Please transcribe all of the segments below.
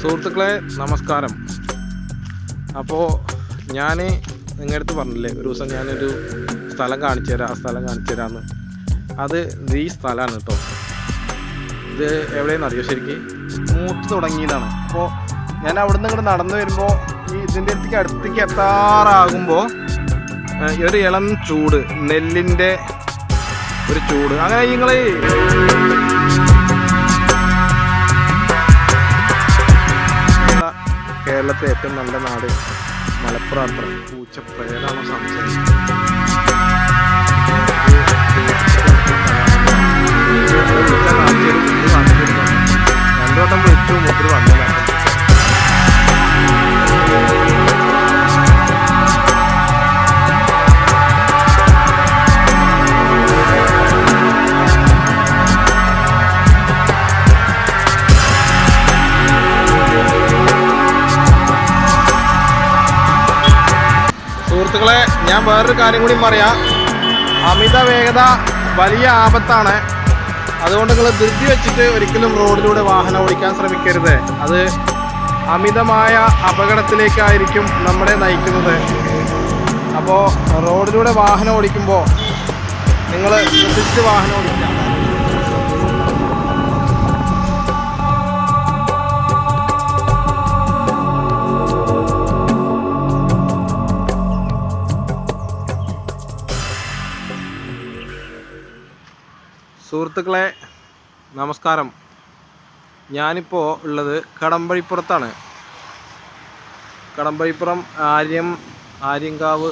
സുഹൃത്തുക്കളെ നമസ്കാരം. അപ്പോൾ ഞാൻ നിങ്ങളുടെ അടുത്ത് പറഞ്ഞില്ലേ ഒരു ദിവസം ഞാനൊരു സ്ഥലം കാണിച്ചു തരാം ആ സ്ഥലം കാണിച്ചു തരാമെന്ന് അത് ഈ സ്ഥലമാണ് കേട്ടോ ഇത് എവിടെയെന്ന് അറിയോ ശരിക്കും? മൂത്ത് തുടങ്ങിയതാണ്. അപ്പോൾ ഞാൻ അവിടെ നിന്ന് ഇങ്ങോട്ട് നടന്നു വരുമ്പോൾ ഈ ഇതിന്റെ അടുത്തേക്ക് അടുത്തേക്ക് എത്താറാകുമ്പോൾ ഒരു ഇളം ചൂട് നെല്ലിന്റെ ഒരു ചൂട്. അങ്ങനെ നിങ്ങൾ കേരളത്തിലെ ഏറ്റവും നല്ല നാട് മലപ്പുറം അത്ര പൂച്ച പ്രേതാണോ സംശയം? രണ്ടു വട്ടം വിളിച്ചു മുദ്ര വന്നില്ല ഞാൻ വേറൊരു കാര്യം കൂടി പറയാം. അമിത വേഗത വലിയ ആപത്താണ്. അതുകൊണ്ട് നിങ്ങൾ ധൃതി വെച്ചിട്ട് ഒരിക്കലും റോഡിലൂടെ വാഹനം ഓടിക്കാൻ ശ്രമിക്കരുത്. അത് അമിതമായ അപകടത്തിലേക്കായിരിക്കും നമ്മളെ നയിക്കുന്നത്. അപ്പോൾ റോഡിലൂടെ വാഹനം ഓടിക്കുമ്പോൾ നിങ്ങൾ ശ്രദ്ധിച്ച് വാഹനം സുഹൃത്തുക്കളെ നമസ്കാരം. ഞാനിപ്പോൾ ഉള്ളത് കടമ്പഴിപ്പുറത്താണ്. കടമ്പഴിപ്പുറം ആര്യം ആര്യങ്കാവ്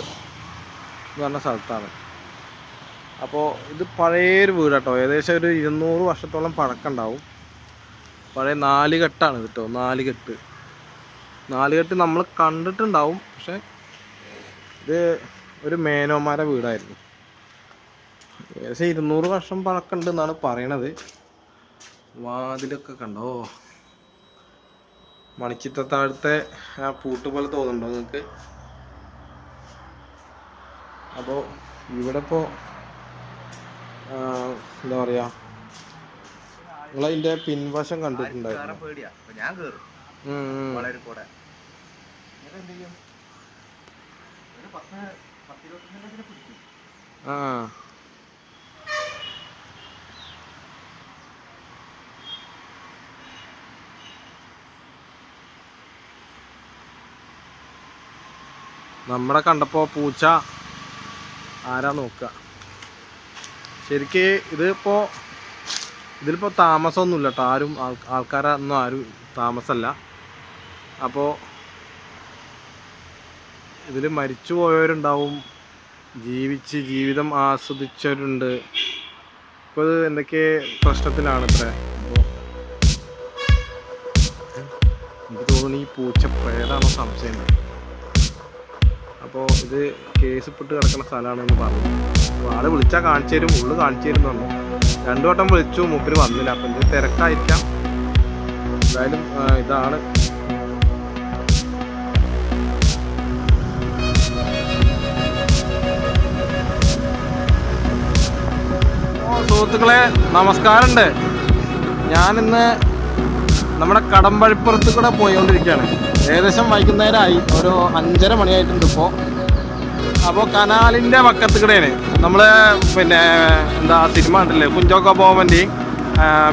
എന്ന് പറഞ്ഞ സ്ഥലത്താണ്. അപ്പോൾ ഇത് പഴയൊരു വീട് കേട്ടോ ഏകദേശം ഒരു ഇരുന്നൂറ് വർഷത്തോളം പഴക്കമുണ്ടാവും പഴയ നാലുകെട്ടാണ് കെട്ടാണ് കേട്ടോ നാലുകെട്ട്. നാലുകെട്ട് നമ്മൾ കണ്ടിട്ടുണ്ടാവും. പക്ഷേ ഇത് ഒരു മേനോമാരെ വീടായിരുന്നു. ഏകദേശം ഇരുന്നൂറ് വർഷം പഴക്കമുണ്ട് എന്നാണ് പറയണത് വാതിലൊക്കെ കണ്ടോ? മണിച്ചിത്രത്താഴത്തെ ആ പൂട്ട് പോലെ തോന്നുന്നുണ്ടോ നിങ്ങൾക്ക്? അപ്പോൾ ഇവിടെ ഇപ്പോൾ എന്താ പറയുക നിങ്ങളതിന്റെ പിൻവശം കണ്ടിട്ടുണ്ടായിരുന്നു. കേറാൻ പേടിയാ അപ്പൊ ഞാൻ കേറും ഉം, ഉം. വളരെ കൂടെ എന്നിട്ട് എന്ത് ചെയ്യും ഒരു പത്ത് പത്തിരുപത്തഞ്ചിനെ പിടിക്കും ആ നമ്മളെ കണ്ടപ്പോൾ പൂച്ച ആരാ നോക്കുക. ശരിക്ക് ഇതിപ്പോൾ ഇതിലിപ്പോൾ താമസമൊന്നുമില്ല കേട്ടോ ആരും ആൾ ആൾക്കാരൊന്നും ആരും താമസമല്ല. അപ്പോൾ ഇതിൽ മരിച്ചു പോയവരുണ്ടാവും. ജീവിച്ച് ജീവിതം ആസ്വദിച്ചവരുണ്ട്. ഇപ്പോൾ ഇത് എന്തൊക്കെ പ്രശ്നത്തിലാണ് ഇത്ര? അപ്പോൾ എനിക്ക് തോന്നുന്നു ഈ പൂച്ച പ്രേതാണോ സംശയം. അപ്പോൾ ഇത് കേസ് ഇപ്പിട്ട് കിടക്കുന്ന സ്ഥലമാണെന്ന് പറഞ്ഞു. അപ്പോൾ ആൾ വിളിച്ചാൽ കാണിച്ചു തരും ഉള്ളു കാണിച്ചു തരും പറഞ്ഞു. രണ്ടു വട്ടം വിളിച്ചു മൂപ്പര് വന്നില്ല. അപ്പം ഇത് തിരക്കായിരിക്കാം. എന്തായാലും ഇതാണ്. സുഹൃത്തുക്കളെ നമസ്കാരമുണ്ട്. ഞാനിന്ന് നമ്മുടെ കടമ്പഴിപ്പുറത്ത് കൂടെ പോയിക്കൊണ്ടിരിക്കുകയാണ്. ഏകദേശം വൈകുന്നേരമായി. ഒരു അഞ്ചര മണിയായിട്ടുണ്ട് ഇപ്പോൾ അപ്പോൾ കനാലിന്റെ പക്കത്ത് കൂടെയാണ് നമ്മൾ പിന്നെ എന്താ സിനിമ ഉണ്ടല്ലേ കുഞ്ചോക്ക ബോമന്റെയും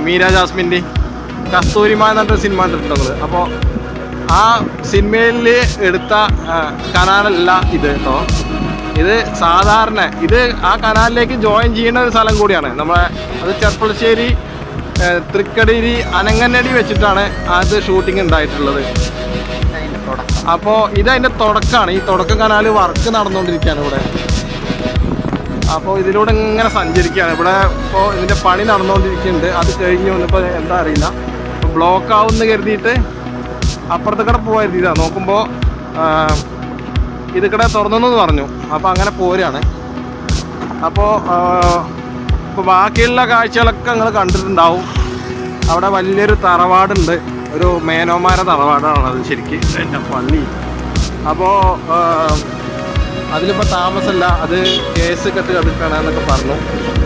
മീര ജാസ്മിന്റെയും കസ്തൂരിമ എന്ന് പറഞ്ഞൊരു സിനിമ കണ്ടിട്ടുണ്ട് നമ്മൾ അപ്പോൾ ആ സിനിമയിൽ എടുത്ത കനാലല്ല ഇത് കേട്ടോ. ഇത് സാധാരണ ഇത് ആ കനാലിലേക്ക് ജോയിൻ ചെയ്യുന്ന ഒരു സ്ഥലം കൂടിയാണ്. നമ്മളെ അത് ചെർപ്പളശ്ശേരി തൃക്കടിരി അനങ്ങനടി വെച്ചിട്ടാണ് അത് ഷൂട്ടിംഗ് ഉണ്ടായിട്ടുള്ളത്. അപ്പോൾ ഇതതിന്റെ തുടക്കമാണ് ഈ തുടക്കം കനാൽ വർക്ക് നടന്നുകൊണ്ടിരിക്കുകയാണ് ഇവിടെ. അപ്പോൾ ഇതിലൂടെ ഇങ്ങനെ സഞ്ചരിക്കുകയാണ്. ഇവിടെ ഇപ്പോൾ ഇതിന്റെ പണി നടന്നുകൊണ്ടിരിക്കുന്നുണ്ട്. അത് കഴിഞ്ഞു വന്നപ്പോൾ എന്താ അറിയില്ല. ബ്ലോക്ക് ആവുമെന്ന് കരുതിയിട്ട് അപ്പുറത്തെ പോകരുത് ഇതാണ് നോക്കുമ്പോൾ ഇത് കട തുറന്നെന്ന് പറഞ്ഞു. അപ്പോൾ അങ്ങനെ പോരാണ്. അപ്പോൾ ഇപ്പോൾ ബാക്കിയുള്ള കാഴ്ചകളൊക്കെ നിങ്ങൾ കണ്ടിട്ടുണ്ടാവും. അവിടെ വലിയൊരു തറവാടുണ്ട്. ഒരു മേനോമാരെ തറവാടാണ് അത് ശരിക്ക്. എന്റെ പള്ളി. അപ്പോൾ അതിലിപ്പോൾ താമസമല്ല. അത് കേസ് കെട്ട് കിടക്കണം എന്നൊക്കെ പറഞ്ഞു.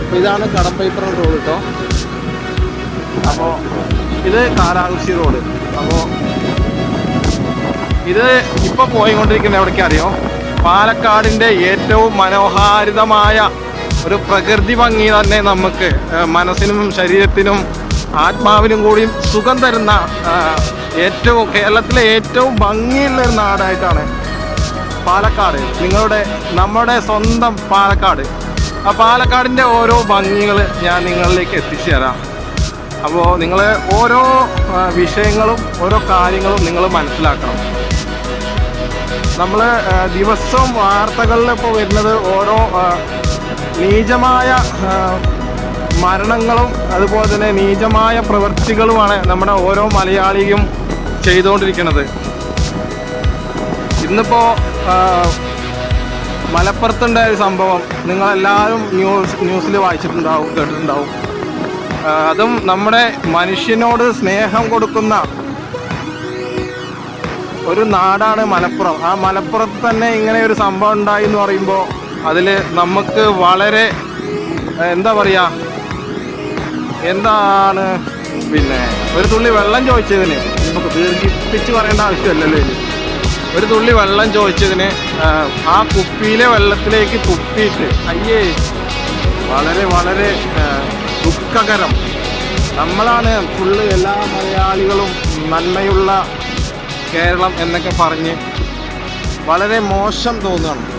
അപ്പോൾ ഇതാണ് കടപ്പൈപ്പർ റോഡ് കേട്ടോ. അപ്പോൾ ഇത് കാലാകുശി റോഡ് അപ്പോൾ ഇത് ഇപ്പോൾ പോയിക്കൊണ്ടിരിക്കുന്ന എവിടേക്ക് അറിയോ പാലക്കാടിന്റെ ഏറ്റവും മനോഹാരിതമായ ഒരു പ്രകൃതി ഭംഗി തന്നെ നമുക്ക് മനസ്സിനും ശരീരത്തിനും ആത്മാവിനും കൂടിയും സുഖം തരുന്ന ഏറ്റവും കേരളത്തിലെ ഏറ്റവും ഭംഗിയുള്ള ഒരു നാടായിട്ടാണ് പാലക്കാട്. നിങ്ങളുടെ നമ്മുടെ സ്വന്തം പാലക്കാട്. ആ പാലക്കാടിന്റെ ഓരോ ഭംഗികൾ ഞാൻ നിങ്ങളിലേക്ക് എത്തിച്ചു തരാം അപ്പോൾ നിങ്ങൾ ഓരോ വിഷയങ്ങളും ഓരോ കാര്യങ്ങളും നിങ്ങൾ മനസ്സിലാക്കണം. നമ്മൾ ദിവസവും വാർത്തകളിൽ ഇപ്പോൾ വരുന്നത് ഓരോ നീചമായ മരണങ്ങളും അതുപോലെ തന്നെ നീചമായ പ്രവൃത്തികളുമാണ് നമ്മുടെ ഓരോ മലയാളിയും ചെയ്തുകൊണ്ടിരിക്കുന്നത്. ഇന്നിപ്പോൾ മലപ്പുറത്തുണ്ടായ ഒരു സംഭവം നിങ്ങളെല്ലാവരും ന്യൂസ് ന്യൂസിൽ വായിച്ചിട്ടുണ്ടാവും കേട്ടിട്ടുണ്ടാവും. അതും നമ്മുടെ മനുഷ്യനോട് സ്നേഹം കൊടുക്കുന്ന ഒരു നാടാണ് മലപ്പുറം. ആ മലപ്പുറത്ത് തന്നെ ഇങ്ങനെ ഒരു സംഭവം ഉണ്ടായി എന്ന് പറയുമ്പോൾ അതിൽ നമുക്ക് വളരെ എന്താ പറയുക എന്താണ്? പിന്നെ ഒരു തുള്ളി വെള്ളം ചോദിച്ചതിന് നമുക്ക് ദീർഘിപ്പിച്ച് പറയേണ്ട ആവശ്യമല്ലല്ലോ ഇനി. ഒരു തുള്ളി വെള്ളം ചോദിച്ചതിന് ആ, കുപ്പിയിലെ വെള്ളത്തിലേക്ക് തുപ്പിയിട്ട് അയ്യേ വളരെ വളരെ ദുഃഖകരം. നമ്മളാണ് ഫുള്ള് എല്ലാ മലയാളികളും നന്മയുള്ള കേരളം എന്നൊക്കെ പറഞ്ഞ് വളരെ മോശം തോന്നുകയാണ്.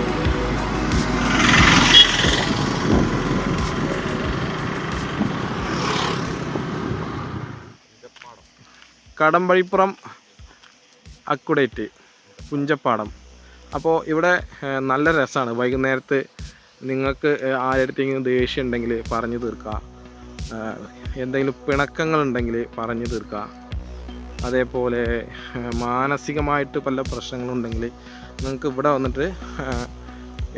കടമ്പഴിപ്പുറം അക്കുഡേറ്റ് പുഞ്ചപ്പാടം. അപ്പോൾ ഇവിടെ നല്ല രസമാണ് വൈകുന്നേരത്ത് നിങ്ങൾക്ക് ആരെടുത്തെങ്കിലും ദേഷ്യം ഉണ്ടെങ്കിൽ പറഞ്ഞു തീർക്കുക. എന്തെങ്കിലും പിണക്കങ്ങളുണ്ടെങ്കിൽ പറഞ്ഞു തീർക്കുക. അതേപോലെ മാനസികമായിട്ട് പല പ്രശ്നങ്ങളുണ്ടെങ്കിൽ നിങ്ങൾക്ക് ഇവിടെ വന്നിട്ട്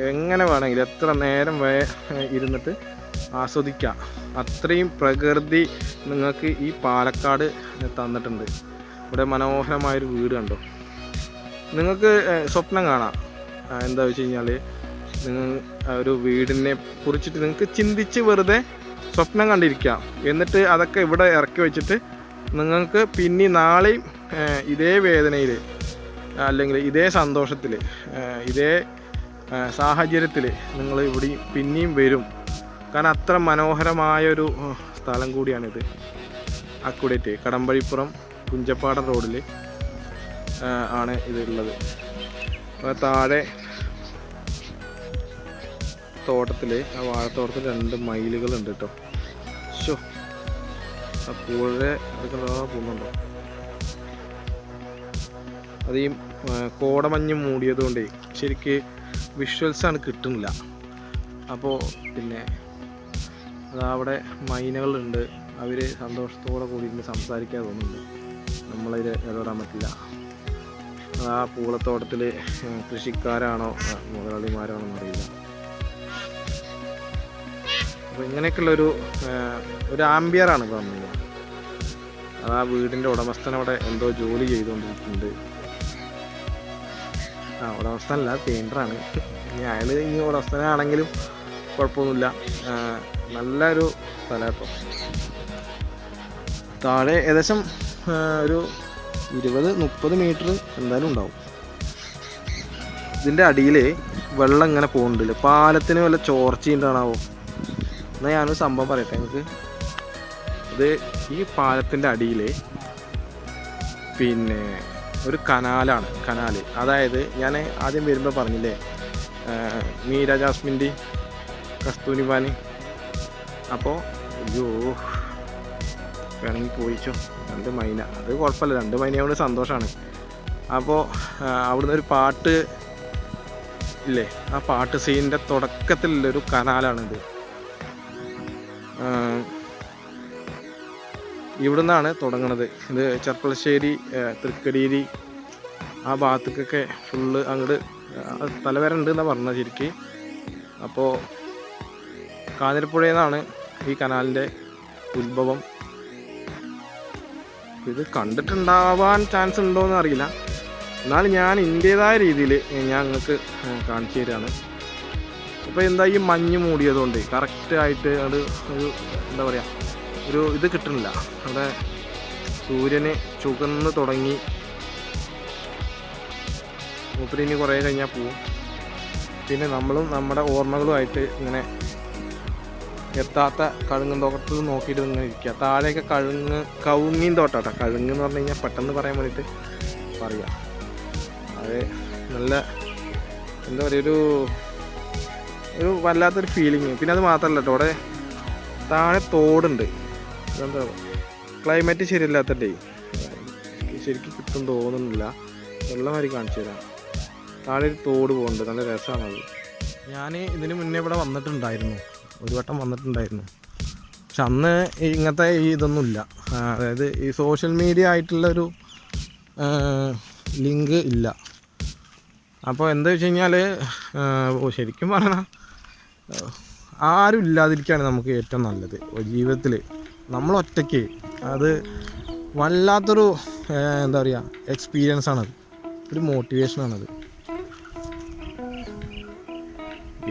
എങ്ങനെ വേണമെങ്കിലും എത്ര നേരം വേ ഇരുന്നിട്ട് ആസ്വദിക്കാം. അത്രയും പ്രകൃതി നിങ്ങൾക്ക് ഈ പാലക്കാട് തന്നിട്ടുണ്ട്. ഇവിടെ മനോഹരമായൊരു വീട് കണ്ടോ? നിങ്ങൾക്ക് സ്വപ്നം കാണാം. എന്താ വെച്ച് കഴിഞ്ഞാൽ നിങ്ങൾ ഒരു വീടിനെ കുറിച്ചിട്ട് നിങ്ങൾക്ക് ചിന്തിച്ച് വെറുതെ സ്വപ്നം കണ്ടിരിക്കാം. എന്നിട്ട് അതൊക്കെ ഇവിടെ ഇറക്കി വെച്ചിട്ട് നിങ്ങൾക്ക് പിന്നെ നാളെയും ഇതേ വേദനയിൽ അല്ലെങ്കിൽ ഇതേ സന്തോഷത്തിൽ ഇതേ സാഹചര്യത്തിൽ നിങ്ങൾ ഇവിടെ പിന്നെയും വരും. കാരണം അത്ര മനോഹരമായൊരു സ്ഥലം കൂടിയാണിത്. അക്കുഡേറ്റ് കടമ്പഴിപ്പുറം കുഞ്ചപ്പാടം റോഡിൽ ആണ് ഇതുള്ളത് താഴെ തോട്ടത്തിൽ ആ വാഴത്തോട്ടത്തിൽ രണ്ട് മയിലുകളുണ്ട് കേട്ടോ ഷോ ആ പൂഴ അതൊക്കെ പോകുന്നുണ്ടോ? അത് ഈ കോടമഞ്ഞ് മൂടിയതുകൊണ്ടേ ശരിക്ക് വിഷ്വൽസ് ആണ് കിട്ടുന്നില്ല. അപ്പോൾ പിന്നെ അവിടെ മൈനകളുണ്ട്. അവർ സന്തോഷത്തോടെ കൂടി ഇരുന്ന് സംസാരിക്കാൻ തോന്നുന്നുണ്ട് നമ്മളതിൽ ഇടപെടാൻ പറ്റില്ല. ആ പൂളത്തോട്ടത്തിൽ കൃഷിക്കാരാണോ മുതലാളിമാരാണോ എന്നറിയില്ല അപ്പോൾ ഇങ്ങനെയൊക്കെയുള്ളൊരു ഒരു ആംബിയറാണ് പറഞ്ഞത് അത് ആ വീടിന്റെ ഉടമസ്ഥനവിടെ എന്തോ ജോലി ചെയ്തുകൊണ്ടിരിക്കുന്നുണ്ട്. ആ ഉടമസ്ഥനല്ല പെയിന്ററാണ് ഇനി അയാൾ ഇനി ഉടമസ്ഥനാണെങ്കിലും കുഴപ്പമൊന്നുമില്ല. നല്ലൊരു സ്ഥലം കേട്ടോ താഴെ ഏകദേശം ഒരു ഇരുപത് മുപ്പത് മീറ്റർ എന്തായാലും ഉണ്ടാവും. ഇതിന്റെ അടിയിൽ വെള്ളം ഇങ്ങനെ പോകുന്നുണ്ടല്ലോ പാലത്തിന് വല്ല ചോർച്ചയുണ്ടാണാവോ എന്നാൽ ഞാനൊരു സംഭവം പറയട്ടെ നിങ്ങൾക്ക് ഇത് ഈ പാലത്തിന്റെ അടിയിൽ പിന്നെ ഒരു കനാലാണ് കനാല്. അതായത് ഞാൻ ആദ്യം വരുമ്പോൾ പറഞ്ഞില്ലേ മീര ജാസ്മിന്റെ കസ്തൂരിമാന് അപ്പോൾ അയ്യോ വേണമെങ്കിൽ പോയിച്ചോ രണ്ട് മൈന. അത് കുഴപ്പമില്ല. രണ്ട് മൈനയോട് സന്തോഷമാണ് അപ്പോൾ അവിടുന്ന് ഒരു പാട്ട് ഇല്ലേ? ആ പാട്ട് സീനിന്റെ തുടക്കത്തിലുള്ളൊരു കനാലാണിത്. ഇവിടുന്നാണ് തുടങ്ങണത്. ഇത് ചെർപ്പളശ്ശേരി തൃക്കടീരി ആ ഭാഗത്തേക്കൊക്കെ ഫുള്ള് അങ്ങോട്ട് തലവര ഉണ്ട് എന്നാണ് പറഞ്ഞത് ശരിക്ക്. അപ്പോൾ കാഞ്ഞിരപ്പുഴയിൽ ഈ കനാലിന്റെ ഉത്ഭവം. ഇത് കണ്ടിട്ടുണ്ടാവാൻ ചാൻസ് ഉണ്ടോ എന്ന് അറിയില്ല. എന്നാൽ ഞാൻ എന്റേതായ രീതിയിൽ ഞാൻ നിങ്ങൾക്ക് കാണിച്ചു തരാണ് അപ്പോൾ എന്താ ഈ മഞ്ഞ് മൂടിയതുകൊണ്ട് കറക്റ്റായിട്ട് അത് ഒരു എന്താ പറയുക ഒരു ഇത് കിട്ടുന്നില്ല. അവിടെ സൂര്യന് ചുകന്ന് തുടങ്ങി. മൂപ്പരി ഇനി കുറേ കഴിഞ്ഞാൽ പോവും. പിന്നെ നമ്മളും നമ്മുടെ ഓർമ്മകളുമായിട്ട് ഇങ്ങനെ എത്താത്ത കഴുങ്ങും തോട്ടത്തിൽ നോക്കിയിട്ട് ഇങ്ങനെ ഇരിക്കുക. താഴെയൊക്കെ കഴുങ്ങ് കവുങ്ങീൻ തോട്ടാട്ടോ. കഴുങ്ങ് എന്ന് പറഞ്ഞു കഴിഞ്ഞാൽ പെട്ടെന്ന് പറയാൻ വേണ്ടിയിട്ട് പറയാം. അത് നല്ല എന്താ പറയുക ഒരു ഒരു വല്ലാത്തൊരു ഫീലിങ് പിന്നെ അത് മാത്രമല്ല അവിടെ താഴെ തോടുണ്ട്. എന്താ ക്ലൈമറ്റ് ശരിയല്ലാത്തേ ശരിക്കും കിട്ടും തോന്നുന്നില്ല. വെള്ളമാതിരി കാണിച്ചു തരാം. താഴെ ഒരു തോട് പോകുന്നുണ്ട് നല്ല രസമാണത് ഞാൻ ഇതിന് മുന്നേ ഇവിടെ വന്നിട്ടുണ്ടായിരുന്നു. ഒരു വട്ടം വന്നിട്ടുണ്ടായിരുന്നു. പക്ഷെ അന്ന് ഇങ്ങനത്തെ ഈ ഇതൊന്നുമില്ല അതായത് ഈ സോഷ്യൽ മീഡിയ ആയിട്ടുള്ളൊരു ലിങ്ക് ഇല്ല. അപ്പോൾ എന്താ വെച്ച് കഴിഞ്ഞാൽ ശരിക്കും പറഞ്ഞാൽ ആരും ഇല്ലാതിരിക്കുകയാണ് നമുക്ക് ഏറ്റവും നല്ലത്. ജീവിതത്തിൽ നമ്മൾ ഒറ്റയ്ക്ക് അത് വല്ലാത്തൊരു എന്താ പറയുക എക്സ്പീരിയൻസ് ആണത്. ഒരു മോട്ടിവേഷനാണത്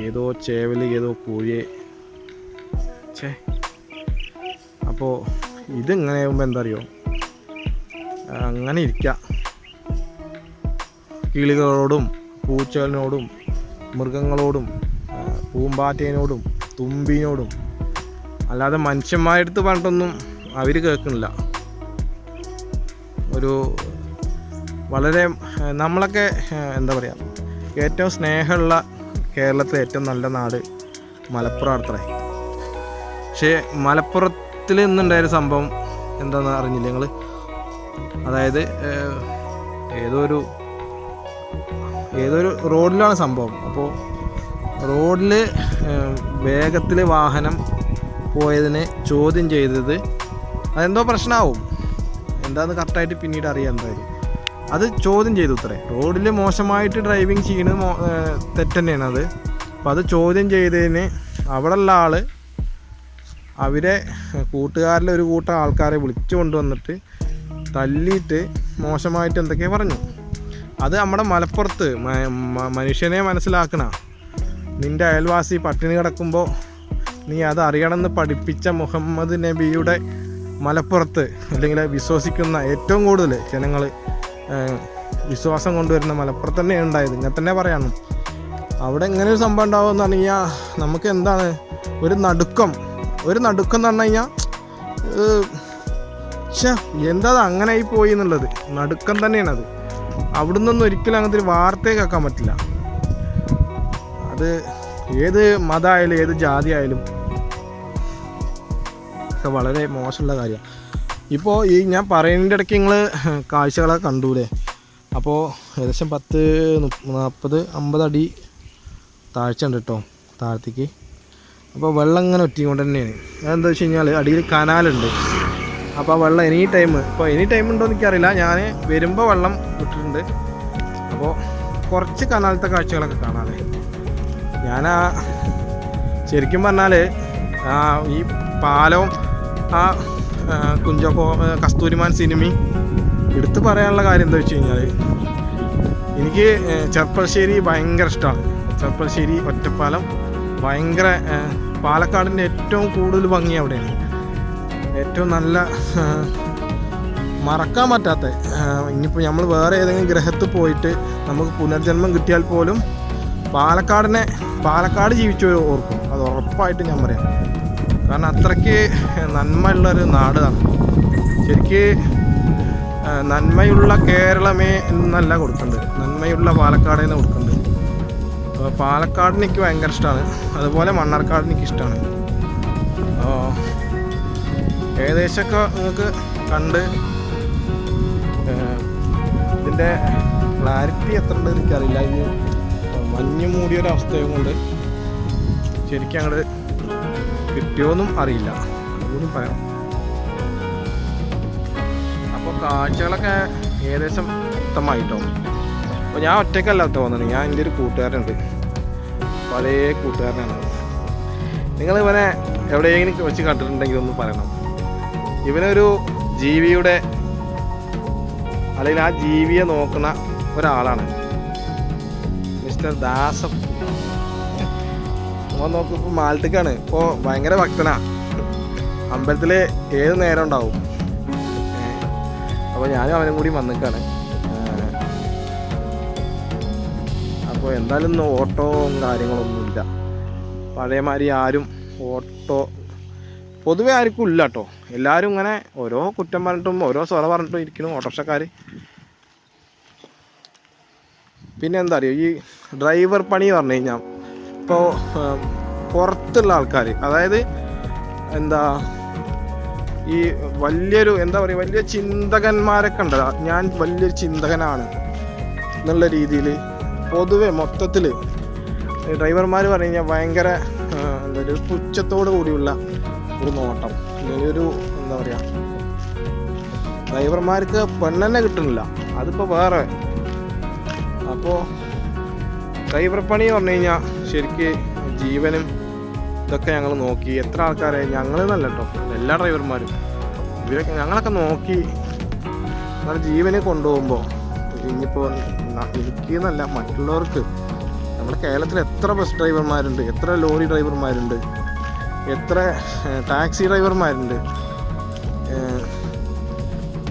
ഏതോ ചേവൽ ഏതോ കോഴിയെ ഛേ. അപ്പോൾ ഇതിങ്ങനെ ആകുമ്പോൾ എന്താ അറിയോ അങ്ങനെ ഇരിക്കുക കിളികളോടും പൂച്ചകളിനോടും മൃഗങ്ങളോടും പൂമ്പാറ്റേനോടും തുമ്പിനോടും. അല്ലാതെ മനുഷ്യന്മാരടുത്ത് പറഞ്ഞിട്ടൊന്നും അവർ കേൾക്കുന്നില്ല. ഒരു വളരെ നമ്മളൊക്കെ എന്താ പറയുക ഏറ്റവും സ്നേഹമുള്ള കേരളത്തിലെ ഏറ്റവും നല്ല നാട് മലപ്പുറം അത്രേ പക്ഷേ മലപ്പുറത്തിൽ ഇന്നുണ്ടായൊരു സംഭവം എന്താണെന്ന് അറിഞ്ഞില്ല ഞങ്ങൾ അതായത് ഏതോ ഒരു ഏതോ ഒരു റോഡിലാണ് സംഭവം. അപ്പോൾ റോഡിൽ വേഗത്തിൽ വാഹനം പോയതിനെ ചോദ്യം ചെയ്തത് അതെന്തോ പ്രശ്നമാവും എന്താന്ന് കറക്റ്റായിട്ട് പിന്നീട് അറിയാം എന്തായാലും. അത് ചോദ്യം ചെയ്തു ഇത്രേ. റോഡിൽ മോശമായിട്ട് ഡ്രൈവിങ് ചെയ്യുന്നത് മോ അത്. അപ്പോൾ അത് ചോദ്യം ചെയ്തതിന് അവിടെയുള്ള ആൾ അവരെ കൂട്ടുകാരിലെ ഒരു കൂട്ടം ആൾക്കാരെ വിളിച്ചു കൊണ്ടുവന്നിട്ട് തല്ലിയിട്ട് മോശമായിട്ട് എന്തൊക്കെയോ പറഞ്ഞു. അത് നമ്മുടെ മലപ്പുറത്ത് മനുഷ്യനെ മനസ്സിലാക്കണ. നിന്റെ അയൽവാസി പട്ടിണി കിടക്കുമ്പോൾ നീ അത് അറിയണമെന്ന് പഠിപ്പിച്ച മുഹമ്മദ് നബിയുടെ മലപ്പുറത്ത് അല്ലെങ്കിൽ വിശ്വസിക്കുന്ന ഏറ്റവും കൂടുതൽ ജനങ്ങൾ വിശ്വാസം കൊണ്ടുവരുന്ന മലപ്പുറത്ത് തന്നെ ഉണ്ടായത്. ഇങ്ങനെ തന്നെ പറയണം. അവിടെ ഇങ്ങനെ ഒരു സംഭവം ഉണ്ടാവുമെന്ന് പറഞ്ഞു കഴിഞ്ഞാൽ നമുക്ക് എന്താണ്? ഒരു നടുക്കം. ഒരു നടുക്കം എന്ന് പറഞ്ഞു കഴിഞ്ഞാൽ ഛേ എന്താ അങ്ങനെ ആയി പോയി എന്നുള്ളത്? നടുക്കം അത് അവിടെ നിന്നൊന്നും ഒരിക്കലും അങ്ങനത്തെ ഒരു വാർത്തയെ കേൾക്കാൻ പറ്റില്ല. അത് ഏത് മതമായാലും ഏത് ജാതി ആയാലും ഒക്കെ വളരെ മോശമുള്ള കാര്യമാണ്. ഇപ്പോൾ ഈ ഞാൻ പറയുന്നതിന്റെ ഇടയ്ക്ക് നിങ്ങൾ കാഴ്ചകളൊക്കെ കണ്ടൂലേ? അപ്പോൾ ഏകദേശം പത്ത് നാൽപ്പത് അമ്പത് അടി താഴ്ച ഉണ്ട് കേട്ടോ താഴത്തേക്ക്. അപ്പോൾ വെള്ളം ഇങ്ങനെ ഒറ്റിക്കൊണ്ട് തന്നെയാണ്. അതെന്താ വെച്ച് കഴിഞ്ഞാൽ അടിയിൽ കനാലുണ്ട്. അപ്പോൾ ആ വെള്ളം എനി ടൈം ഇപ്പോൾ എനി ടൈം ഉണ്ടോ എനിക്കറിയില്ല. ഞാൻ വരുമ്പോൾ വെള്ളം വിട്ടിട്ടുണ്ട് അപ്പോൾ കുറച്ച് കനാലത്തെ കാഴ്ചകളൊക്കെ കാണാതെ ഞാൻ ശരിക്കും പറഞ്ഞാൽ ആ ഈ പാലവും ആ കുഞ്ചക്കോ കസ്തൂരിമാൻ സിനിമയും എടുത്തു പറയാനുള്ള കാര്യം എന്താ വെച്ച് കഴിഞ്ഞാൽ എനിക്ക് ചെർപ്പളശ്ശേരി ഭയങ്കര ഇഷ്ടമാണ് ചെർപ്പളശ്ശേരി ഒറ്റപ്പാലം ഭയങ്കര പാലക്കാടിന്റെ ഏറ്റവും കൂടുതൽ ഭംഗി അവിടെയാണ്. ഏറ്റവും നല്ല മറക്കാൻ പറ്റാത്ത ഇനിയിപ്പോൾ നമ്മൾ വേറെ ഏതെങ്കിലും ഗ്രഹത്തിൽ പോയിട്ട് നമുക്ക് പുനർജന്മം കിട്ടിയാൽ പോലും പാലക്കാടിനെ പാലക്കാട് ജീവിച്ചവർ ഓർക്കും. അത് ഉറപ്പായിട്ട് ഞാൻ പറയാം. കാരണം അത്രയ്ക്ക് നന്മയുള്ളൊരു നാടാണ്. ശരിക്ക് നന്മയുള്ള കേരളമേ എന്നല്ല കൊടുക്കേണ്ടത്. നന്മയുള്ള പാലക്കാടേന്ന് കൊടുക്കേണ്ടത്. അപ്പോൾ പാലക്കാട് എനിക്ക് ഭയങ്കര ഇഷ്ടമാണ് അതുപോലെ മണ്ണാർക്കാടിന് എനിക്ക് ഇഷ്ടമാണ് ഏകദേശമൊക്കെ നിങ്ങൾക്ക് കണ്ട് ഇതിന്റെ ക്ലാരിറ്റി എത്ര ഉണ്ട് എനിക്കറിയില്ല. ഇത് മഞ്ഞ് മൂടിയൊരവസ്ഥയും കൊണ്ട് ശരിക്കും അങ്ങോട്ട് കിട്ടിയോന്നും അറിയില്ല. അതുകൂടി പറയാം. അപ്പോൾ കാഴ്ചകളൊക്കെ ഏകദേശം വ്യക്തമായിട്ടോ? അപ്പോൾ ഞാൻ ഒറ്റയ്ക്കല്ല തോന്നുന്നു ഞാൻ എന്റെ ഒരു കൂട്ടുകാരനുണ്ട്. പഴയ കൂട്ടുകാരനാണ്. നിങ്ങൾ ഇവനെ എവിടെയെങ്കിലും വെച്ച് കണ്ടിട്ടുണ്ടെങ്കിൽ ഒന്ന് പറയണം. ഇവനൊരു ജീവിയുടെ അല്ലെങ്കിൽ ആ ജീവിയെ നോക്കുന്ന ഒരാളാണ് മിസ്റ്റർ ദാസം ഓൻ നോക്കും ഇപ്പോൾ മാലത്തേക്കാണ്. ഇപ്പോൾ ഭയങ്കര ഭക്തനാ. അമ്പലത്തിൽ ഏത് നേരം ഉണ്ടാവും? അപ്പോൾ ഞാനും അവനും കൂടി വന്നിക്കാണ്. അപ്പോൾ എന്തായാലും ഇന്ന് ഓട്ടോവും കാര്യങ്ങളൊന്നുമില്ല പഴയമാതിരി ആരും ഓട്ടോ പൊതുവേ ആർക്കും ഇല്ല കേട്ടോ. എല്ലാവരും ഇങ്ങനെ ഓരോ കുറ്റം പറഞ്ഞിട്ടും ഓരോ സ്വറ പറഞ്ഞിട്ടും ഇരിക്കുന്നു ഓട്ടോറിക്ഷക്കാർ പിന്നെ എന്താ അറിയോ? ഈ ഡ്രൈവർ പണി പറഞ്ഞു കഴിഞ്ഞാൽ ഇപ്പോൾ പുറത്തുള്ള ആൾക്കാർ അതായത് എന്താ ഈ വലിയൊരു എന്താ പറയുക വലിയ ചിന്തകന്മാരൊക്കെ ഉണ്ടല്ലോ. ഞാൻ വലിയൊരു ചിന്തകനാണ് എന്നുള്ള രീതിയിൽ പൊതുവെ മൊത്തത്തിൽ ഡ്രൈവർമാർ പറഞ്ഞു കഴിഞ്ഞാൽ ഭയങ്കര എന്താ ഒരു കൂടിയുള്ള ഒരു നോട്ടം. അല്ലെങ്കിൽ ഒരു എന്താ പറയുക ഡ്രൈവർമാർക്ക് പെണ്ണെന്നെ കിട്ടുന്നില്ല. അതിപ്പോൾ വേറെ. അപ്പോൾ ഡ്രൈവർ പണി പറഞ്ഞു കഴിഞ്ഞാൽ ശരിക്ക് ജീവനും ഇതൊക്കെ ഞങ്ങൾ നോക്കി. എത്ര ആൾക്കാരെ ഞങ്ങൾ എന്നല്ല കേട്ടോ എല്ലാ ഡ്രൈവർമാരും. ഇവരൊക്കെ ഞങ്ങളൊക്കെ നോക്കി ജീവനെ കൊണ്ടുപോകുമ്പോൾ ഇനിയിപ്പോൾ എനിക്ക് എന്നല്ല മറ്റുള്ളവർക്ക്. നമ്മുടെ കേരളത്തിൽ എത്ര ബസ് ഡ്രൈവർമാരുണ്ട് എത്ര ലോറി ഡ്രൈവർമാരുണ്ട് എത്ര ടാക്സി ഡ്രൈവർമാരുണ്ട്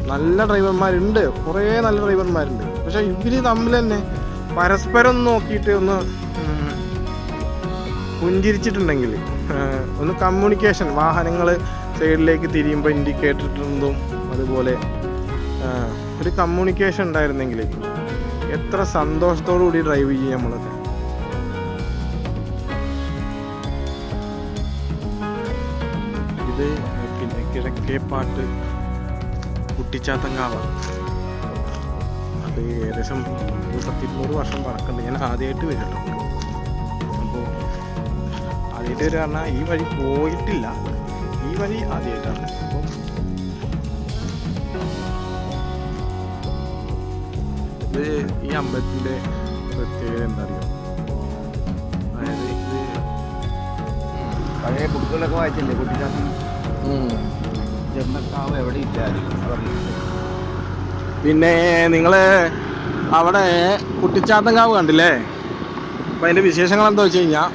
നല്ല ഡ്രൈവർമാരുണ്ട് കുറേ നല്ല ഡ്രൈവർമാരുണ്ട് പക്ഷേ ഇവർ തമ്മിൽ തന്നെ പരസ്പരം നോക്കിയിട്ട് ഒന്ന് പുഞ്ചിരിച്ചിട്ടുണ്ടെങ്കിൽ ഒന്ന് കമ്മ്യൂണിക്കേഷൻ വാഹനങ്ങൾ സൈഡിലേക്ക് തിരിയുമ്പോൾ ഇൻഡിക്കേറ്റർ ഇടുന്നതും അതുപോലെ ഒരു കമ്മ്യൂണിക്കേഷൻ ഉണ്ടായിരുന്നെങ്കിൽ എത്ര സന്തോഷത്തോടു കൂടി ഡ്രൈവ് ചെയ്യും നമ്മളത്. ഇത് പിന്നെ കിഴക്കേപ്പാട്ട് കുട്ടിച്ചാത്തങ്കാവ. അത് ഏകദേശം പത്തിരുന്നൂറ് വർഷം പറക്കുന്നുണ്ട് ഞാൻ ആദ്യമായിട്ട് വരും കേട്ടോ അപ്പോൾ ആദ്യമായിട്ട് വരിക പറഞ്ഞാൽ ഈ വഴി പോയിട്ടില്ല. ഈ വഴി ആദ്യമായിട്ടാണ്. അപ്പോൾ ഇത് ഈ അമ്പലത്തിന്റെ പ്രത്യേകത എന്താ അറിയോ അതായത് ഇത് പഴയ ബുക്കുകളൊക്കെ വായിച്ചില്ലേ കുട്ടിക്കാലത്ത്? ജന്മക്കാവ് എവിടെ പിന്നെ നിങ്ങൾ അവിടെ കുട്ടിച്ചാത്തങ്കാവ് കണ്ടില്ലേ? അപ്പം അതിന്റെ വിശേഷങ്ങൾ എന്താ വെച്ച് കഴിഞ്ഞാൽ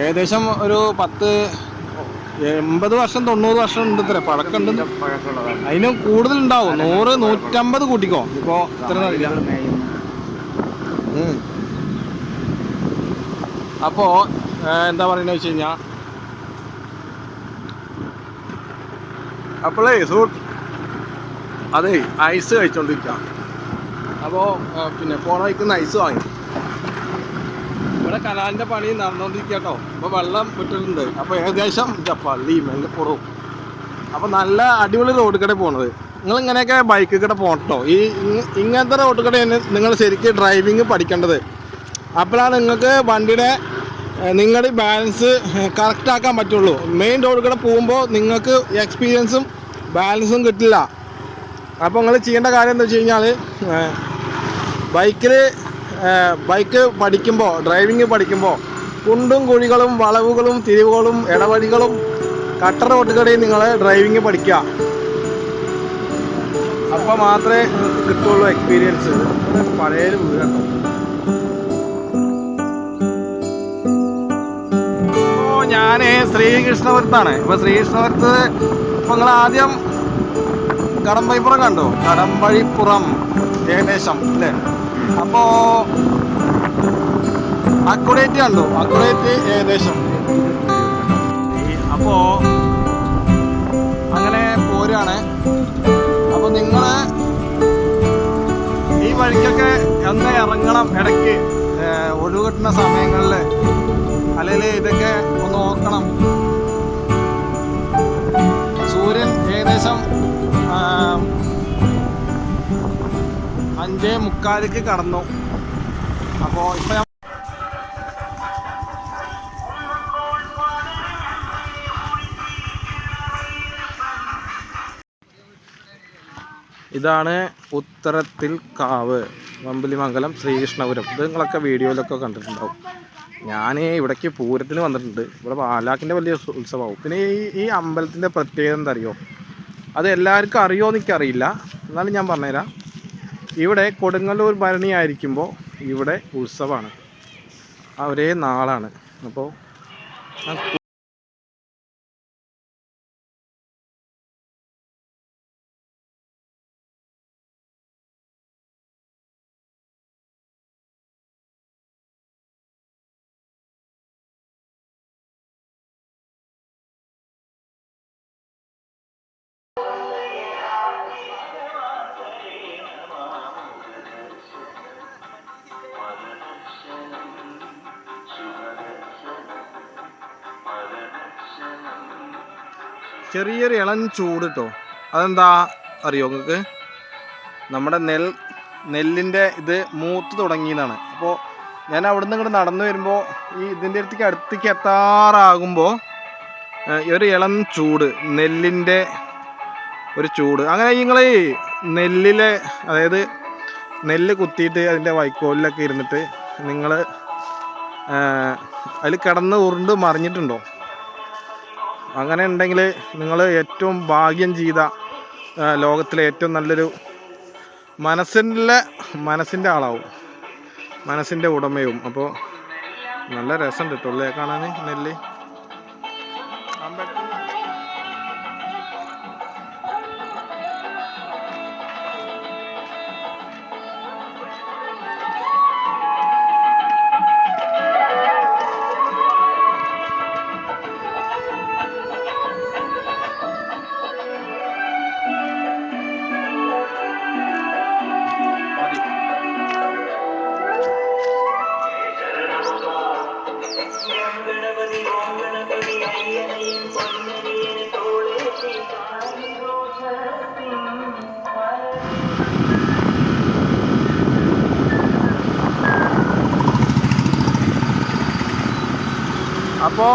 ഏകദേശം ഒരു പത്ത് എൺപത് വർഷം തൊണ്ണൂറ് വർഷം ഉണ്ട് ഇത്ര. പഴക്കമുണ്ട്. അതിന് കൂടുതൽ ഉണ്ടാവും നൂറ് നൂറ്റമ്പത് കൂട്ടിക്കോ. ഇപ്പോ ഇത്ര അറിയില്ല. ഉം. അപ്പോ എന്താ പറയുന്നത് വെച്ച് കഴിഞ്ഞാ അപ്പോളേ സുഹൃത്ത് അതെ ഐസ് കഴിച്ചോണ്ടിരിക്കാം. അപ്പോൾ പിന്നെ പോണ വഴിക്കുന്ന ഐസ് വാങ്ങി. കനാലിന്റെ പണി നടന്നുകൊണ്ടിരിക്കുക കേട്ടോ അപ്പോൾ വെള്ളം വിട്ടിട്ടുണ്ട്. അപ്പോൾ ഏകദേശം പള്ളി എന്റെ പുറവും അപ്പോൾ നല്ല അടിപൊളി റോഡ് കൂടെ പോണത്. നിങ്ങൾ ഇങ്ങനെയൊക്കെ ബൈക്ക് കട പോകട്ടോ ഈ ഇങ്ങനത്തെ റോഡ് കൂടെ നിങ്ങൾ ശരിക്കും ഡ്രൈവിങ് പഠിക്കേണ്ടത്. അപ്പോഴാണ് നിങ്ങൾക്ക് വണ്ടിയുടെ നിങ്ങളുടെ ബാലൻസ് കറക്റ്റ് ആക്കാൻ പറ്റുള്ളൂ. മെയിൻ റോഡ് കൂടെ പോകുമ്പോൾ നിങ്ങൾക്ക് എക്സ്പീരിയൻസും ബാലൻസും കിട്ടില്ല. അപ്പോൾ നിങ്ങൾ ചെയ്യേണ്ട കാര്യം എന്താ വെച്ച് കഴിഞ്ഞാൽ ബൈക്കിൽ ബൈക്ക് പഠിക്കുമ്പോൾ ഡ്രൈവിംഗ് പഠിക്കുമ്പോൾ കുണ്ടും കുഴികളും വളവുകളും തിരിവുകളും ഇടവഴികളും കട്ടർ റോട്ടുകടയിൽ നിങ്ങൾ ഡ്രൈവിംഗ് പഠിക്കുക. അപ്പോൾ മാത്രമേ കിട്ടുള്ളൂ എക്സ്പീരിയൻസ് പഴയ വീടാണ്. ഇപ്പോൾ ഞാൻ ശ്രീകൃഷ്ണപുരത്താണ്. ഇപ്പോൾ ശ്രീകൃഷ്ണപുരത്ത് ഇപ്പോൾ നിങ്ങൾ ആദ്യം കടമ്പഴിപ്പുറം കണ്ടു? കടമ്പഴിപ്പുറം ഏകദേശം അല്ലേ? അപ്പോ അക്കുറേറ്റ് ആണല്ലോ അക്കുറേറ്റ് ഏകദേശം. അപ്പോ അങ്ങനെ പോരാണ്. അപ്പൊ നിങ്ങൾ ഈ വഴിക്കൊക്കെ ഒന്ന് ഇറങ്ങണം ഇടയ്ക്ക് ഒഴുകിട്ടുന്ന കിട്ടുന്ന സമയങ്ങളിൽ അല്ലെങ്കിൽ ഇതൊക്കെ ഒന്ന് നോക്കണം. സൂര്യൻ ഏകദേശം അഞ്ചേ മുക്കാലിക്ക് കടന്നു. അപ്പോൾ ഇപ്പം ഇതാണ് ഉത്തരത്തിൽ കാവ് വമ്പലിമംഗലം ശ്രീകൃഷ്ണപുരം. ഇത് നിങ്ങളൊക്കെ വീഡിയോയിലൊക്കെ കണ്ടിട്ടുണ്ടാവും. ഞാൻ ഇവിടേക്ക് പൂരത്തിന് വന്നിട്ടുണ്ട്. ഇവിടെ പാലാക്കിന്റെ വലിയ ഉത്സ- ഉത്സവമാവും. പിന്നെ ഈ ഈ അമ്പലത്തിന്റെ പ്രത്യേകത എന്താ അറിയോ? അത് എല്ലാവർക്കും അറിയുമോ എനിക്കറിയില്ല. എന്നാലും ഞാൻ പറഞ്ഞുതരാം. ഇവിടെ കൊടുങ്ങല്ലൂർ ഭരണിയായിരിക്കുമ്പോൾ ഇവിടെ ഉത്സവമാണ് ആ ഒരേ നാളാണ്. അപ്പോൾ ചെറിയൊരു ഇളം ചൂട് കേട്ടോ അതെന്താ അറിയോ നിങ്ങൾക്ക് നമ്മുടെ നെൽ നെല്ലിന്റെ ഇത് മൂത്ത് തുടങ്ങിയതാണ്. അപ്പോൾ ഞാൻ അവിടുന്ന് ഇങ്ങോട്ട് നടന്നു വരുമ്പോൾ ഈ ഇതിന്റെ അടുത്തേക്ക് അടുത്തേക്ക് എത്താറാകുമ്പോൾ ഒരു ഇളം ചൂട് നെല്ലിന്റെ ഒരു ചൂട്. അങ്ങനെ നിങ്ങൾ നെല്ലിലെ അതായത് നെല്ല് കുത്തിയിട്ട് അതിന്റെ വൈക്കോലിലൊക്കെ ഇരുന്നിട്ട് നിങ്ങൾ അതിൽ കിടന്ന് ഉരുണ്ട് മറിഞ്ഞിട്ടുണ്ടോ? അങ്ങനെ ഉണ്ടെങ്കിൽ നിങ്ങൾ ഏറ്റവും ഭാഗ്യം ചെയ്ത ലോകത്തിലെ ഏറ്റവും നല്ലൊരു മനസ്സിന്റെ മനസ്സിന്റെ ആളാവും. മനസ്സിന്റെ ഉടമയും. അപ്പോൾ നല്ല രസമുണ്ട് അല്ലേ കാണാൻ നെല്ല്.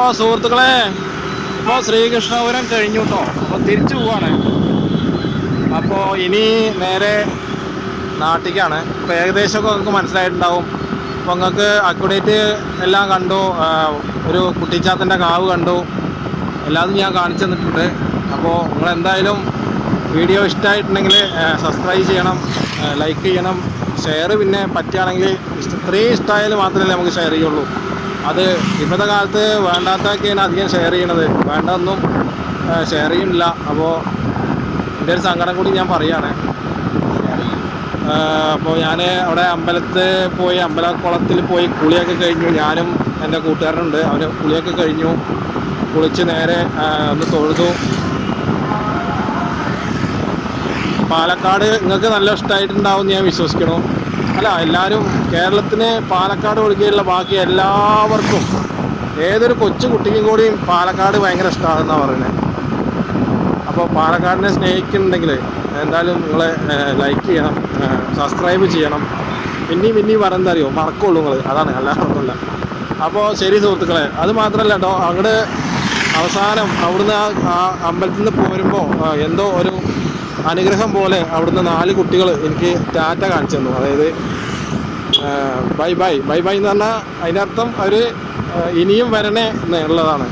അപ്പോൾ സുഹൃത്തുക്കളെ ഇപ്പോൾ ശ്രീകൃഷ്ണപുരം കഴിഞ്ഞു കേട്ടോ അപ്പോൾ തിരിച്ചു പോവാണ്. അപ്പോൾ ഇനി നേരെ നാട്ടിലേക്കാണ് ഇപ്പോൾ ഏകദേശമൊക്കെ നിങ്ങൾക്ക് മനസ്സിലായിട്ടുണ്ടാവും. അപ്പോൾ നിങ്ങൾക്ക് അക്യുഡേറ്റ് എല്ലാം കണ്ടു. ഒരു കുട്ടിച്ചാത്തന്റെ കാവ് കണ്ടു. എല്ലാതും ഞാൻ കാണിച്ചു തന്നിട്ടുണ്ട്. അപ്പോൾ നിങ്ങൾ എന്തായാലും വീഡിയോ ഇഷ്ടമായിട്ടുണ്ടെങ്കിൽ സബ്സ്ക്രൈബ് ചെയ്യണം ലൈക്ക് ചെയ്യണം. ഷെയർ പിന്നെ പറ്റുകയാണെങ്കിൽ ഇഷ്ടം ഇത്രയും ഇഷ്ടമായാലും മാത്രമല്ലേ നമുക്ക് ഷെയർ ചെയ്യുള്ളൂ. അത് ഇന്നത്തെ കാലത്ത് വേണ്ടാത്തൊക്കെയാണ് അധികം ഷെയർ ചെയ്യണത്. വേണ്ടതൊന്നും ഷെയർ ചെയ്യുന്നില്ല. അപ്പോൾ എന്റെ ഒരു സങ്കടം കൂടി ഞാൻ പറയുകയാണ് അപ്പോൾ ഞാൻ അവിടെ അമ്പലത്തിൽ പോയി അമ്പലക്കുളത്തിൽ പോയി കുളിയൊക്കെ കഴിഞ്ഞു. ഞാനും എന്റെ കൂട്ടുകാരനുണ്ട്. അവർ കുളിയൊക്കെ കഴിഞ്ഞു. കുളിച്ച് നേരെ ഒന്ന് തൊഴുതു. പാലക്കാട് നിങ്ങൾക്ക് നല്ല ഇഷ്ടമായിട്ടുണ്ടാവും ഞാൻ വിശ്വസിക്കണു അല്ല എല്ലാവരും കേരളത്തിന് പാലക്കാട് ഒഴികെയുള്ള ബാക്കി എല്ലാവർക്കും ഏതൊരു കൊച്ചു കുട്ടിക്കും കൂടിയും പാലക്കാട് ഭയങ്കര ഇഷ്ടമാണെന്നാണ് പറയുന്നത് അപ്പോൾ പാലക്കാടിനെ സ്നേഹിക്കുന്നുണ്ടെങ്കിൽ എന്തായാലും നിങ്ങളെ ലൈക്ക് ചെയ്യണം സബ്സ്ക്രൈബ് ചെയ്യണം. പിന്നെയും പിന്നെയും പറയുന്നത് അറിയോ? മറക്കുള്ളൂ നിങ്ങൾ അതാണ് അല്ലാതെ ഒന്നുമില്ല അപ്പോൾ ശരി സുഹൃത്തുക്കളെ അത് മാത്രമല്ല കേട്ടോ അവിടെ അവസാനം അവിടുന്ന് ആ അമ്പലത്തിൽ നിന്ന് പോരുമ്പോൾ എന്തോ ഒരു അനുഗ്രഹം പോലെ അവിടുന്ന് നാല് കുട്ടികൾ എനിക്ക് ടാറ്റ കാണിച്ചു തന്നു. അതായത് ബൈ ബൈ. ബൈ ബൈ എന്ന് പറഞ്ഞാൽ അതിനർത്ഥം അവർ ഇനിയും വരണേ എന്നുള്ളതാണ്